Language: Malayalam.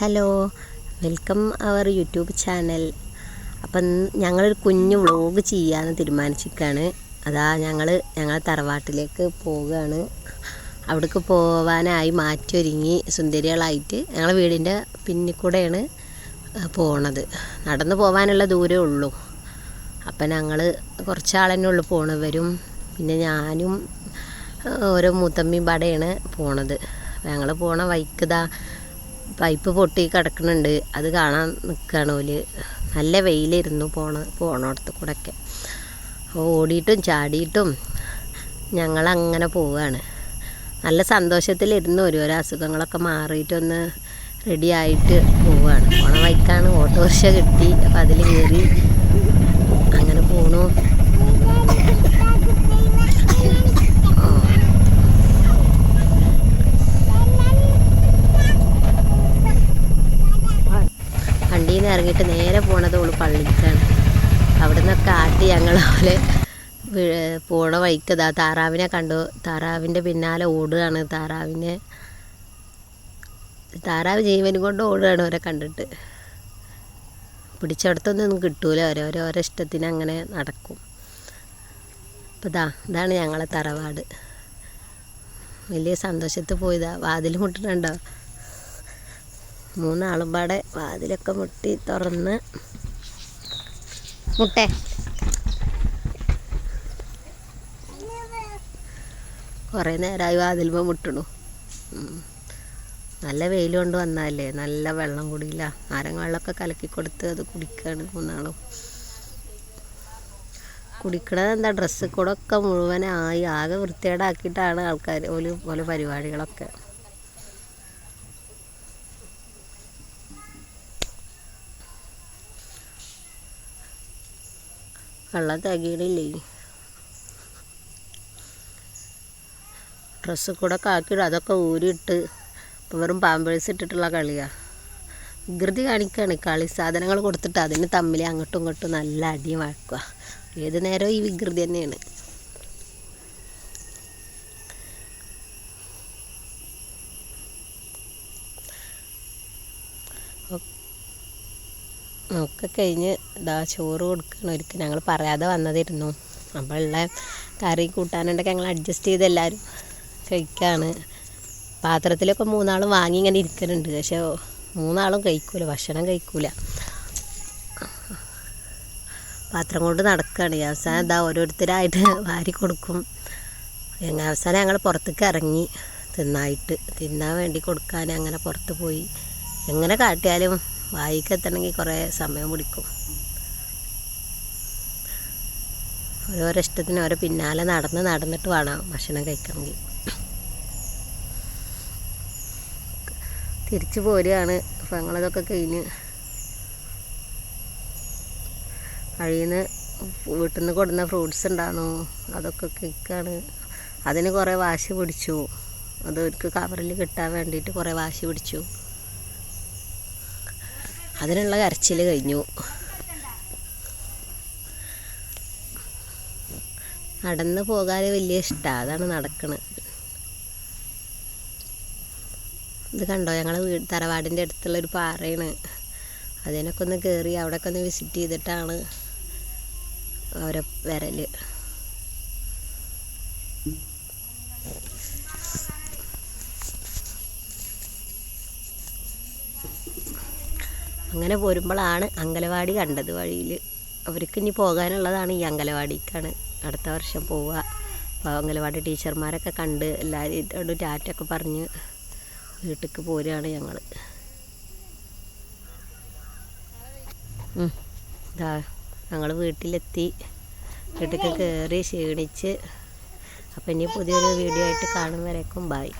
Hello welcome our YouTube channel. അപ്പം ഞങ്ങളൊരു കുഞ്ഞു വ്ളോഗ് ചെയ്യാമെന്ന് തീരുമാനിച്ചിരിക്കുകയാണ് അതാ ഞങ്ങൾ ഞങ്ങളെ തറവാട്ടിലേക്ക് പോവുകയാണ് അവിടേക്ക് പോവാനായി മാറ്റി ഒരുങ്ങി സുന്ദരികളായിട്ട് ഞങ്ങൾ വീടിന്റെ പിന്നിൽ കൂടെയാണ് പോണത്. നടന്നു പോകാനുള്ള ദൂരമേ ഉള്ളൂ. അപ്പം ഞങ്ങൾ കുറച്ചാളെന്നെ ഉള്ളു പോണവരും. പിന്നെ ഞാനും ഓരോ മൂത്തമ്മയും പാടെയാണ് പോണത്. ഞങ്ങൾ പോണ വൈക്കതാ പൈപ്പ് പൊട്ടി കിടക്കുന്നുണ്ട്. അത് കാണാൻ നിൽക്കുകയാണ് ഓൽ. നല്ല വെയിലിരുന്നു പോണ പോണോടത്ത് കൂടെയൊക്കെ ഓടിയിട്ടും ചാടിയിട്ടും ഞങ്ങളങ്ങനെ പോവുകയാണ് നല്ല സന്തോഷത്തിലിരുന്നു ഓരോരോ അസുഖങ്ങളൊക്കെ മാറിയിട്ടൊന്ന് റെഡി ആയിട്ട് പോവുകയാണ് പോണ വൈക്കാണ് ഓട്ടോറിക്ഷ കിട്ടി. അപ്പം അതിൽ കയറി അങ്ങനെ പോണു വണ്ടിയിൽ നിന്ന് ഇറങ്ങിയിട്ട് നേരെ പോണത് ഓൾ പള്ളിക്കാണ്. അവിടെ നിന്നൊക്കെ ആട്ടി ഞങ്ങളെ പോണ വഴിക്കതാ താറാവിനെ കണ്ടു. താറാവിന്റെ പിന്നാലെ ഓടുകയാണ്. താറാവിനെ താറാവ് ജീവനും കൊണ്ട് ഓടുകയാണ് അവരെ കണ്ടിട്ട്. പിടിച്ചെടുത്തൊന്നും കിട്ടൂല. ഓരോരോ ഇഷ്ടത്തിന് അങ്ങനെ നടക്കും. അപ്പോൾ ഇതാ ഇതാണ് ഞങ്ങളെ തറവാട്. വലിയ സന്തോഷത്തിൽ പോയതാ. വാതിൽ മുട്ടിട്ടുണ്ടോ മൂന്നാളും പാടെ വാതിലൊക്കെ മുട്ടി തുറന്ന് മുട്ടേ. കുറേ നേരമായി വാതിലുമ്പോൾ മുട്ടണു. നല്ല വെയിൽ കൊണ്ട് വന്നാലേ നല്ല വെള്ളം കുടിയില്ല. നാരങ്ങ വെള്ളമൊക്കെ കലക്കി കൊടുത്ത് അത് കുടിക്കുകയാണ് മൂന്നാളും. കുടിക്കണത് എന്താ ഡ്രസ്സ് കൂടെ ഒക്കെ മുഴുവനായി ആകെ വൃത്തികേടാക്കിയിട്ടാണ് ആൾക്കാർ ഓൽ പോലെ പരിപാടികളൊക്കെ. വെള്ളം തികയണില്ലേ? ഡ്രസ്സ് കൂടെ കാക്കിയിടും. അതൊക്കെ ഊരിയിട്ട് ഇപ്പം വെറും പാമ്പേഴ്സ് ഇട്ടിട്ടുള്ള കളിയാണ് വികൃതി കാണിക്കുകയാണ് കളി സാധനങ്ങൾ കൊടുത്തിട്ട് അതിന് തമ്മിൽ അങ്ങോട്ടും ഇങ്ങോട്ടും നല്ല അടി വഴക്കുക ഏത് നേരവും ഈ വികൃതി തന്നെയാണ്. ഒക്കെ കഴിഞ്ഞ് ഇതാ ചോറ് കൊടുക്കണം ഒരിക്കൽ ഞങ്ങൾ പറയാതെ വന്നതിരുന്നു അപ്പോൾ ഉള്ള കറി കൂട്ടാനുണ്ടൊക്കെ ഞങ്ങൾ അഡ്ജസ്റ്റ് ചെയ്ത് എല്ലാവരും കഴിക്കുകയാണ് പാത്രത്തിലൊക്കെ മൂന്നാളും വാങ്ങി ഇങ്ങനെ ഇരിക്കുന്നുണ്ട് പക്ഷേ മൂന്നാളും കഴിക്കൂല ഭക്ഷണം കഴിക്കൂല. പാത്രം കൊണ്ട് നടക്കുകയാണ് അവസാനം എന്താ ഓരോരുത്തരായിട്ട് വാരി കൊടുക്കും. ഞങ്ങൾ അവസാനം ഞങ്ങൾ പുറത്തേക്ക് ഇറങ്ങി തിന്നായിട്ട്. തിന്നാൻ വേണ്ടി കൊടുക്കാൻ അങ്ങനെ പുറത്ത് പോയി. എങ്ങനെ കാട്ടിയാലും വായിക്ക് എത്തണമെങ്കിൽ കുറേ സമയം പിടിക്കും. ഓരോരോ ഇഷ്ടത്തിന് ഓരോ പിന്നാലെ നടന്ന് നടന്നിട്ട് വേണം ഭക്ഷണം കഴിക്കണമെങ്കിൽ തിരിച്ചു പോരുകയാണ്. അപ്പം ഞങ്ങളതൊക്കെ കഴിഞ്ഞ് വഴിയിൽ നിന്ന് വീട്ടിൽ നിന്ന് കൊടുന്ന ഫ്രൂട്ട്സ് ഉണ്ടായിരുന്നു അതൊക്കെ കഴിക്കുകയാണ് അതിന് കുറേ വാശി പിടിച്ചു. അത് അവർക്ക് കവറിൽ കിട്ടാൻ വേണ്ടിയിട്ട് കുറേ വാശി പിടിച്ചു. അതിനുള്ള കരച്ചിൽ കഴിഞ്ഞു. നടന്ന് പോകാൻ വലിയ ഇഷ്ടമാണ് അതാണ് നടക്കണത് ഇത് കണ്ടോ? ഞങ്ങൾ വീട് തറവാടിന്റെ അടുത്തുള്ളൊരു പാറയാണ്. അതിനൊക്കെ ഒന്ന് കയറി അവിടെയൊക്കെ ഒന്ന് വിസിറ്റ് ചെയ്തിട്ടാണ് അവരെ വരൽ അങ്ങനെ പോരുമ്പോഴാണ് അങ്കലവാടി കണ്ടത് വഴിയിൽ. അവർക്ക് ഇനി പോകാനുള്ളതാണ് ഈ അങ്കലവാടിക്കാണ്. അടുത്ത വർഷം പോവുക. അപ്പോൾ അങ്കലവാടി ടീച്ചർമാരൊക്കെ കണ്ട് എല്ലാവരും ടാറ്റൊക്കെ പറഞ്ഞ് വീട്ടിലേക്ക് പോരുകയാണ് ഞങ്ങൾ ഇതാ ഞങ്ങൾ വീട്ടിലെത്തി. വീട്ടിലേക്ക് കയറി ക്ഷീണിച്ച്. അപ്പം ഇനി പുതിയൊരു വീഡിയോ ആയിട്ട് കാണും വരേക്കും. ബായ്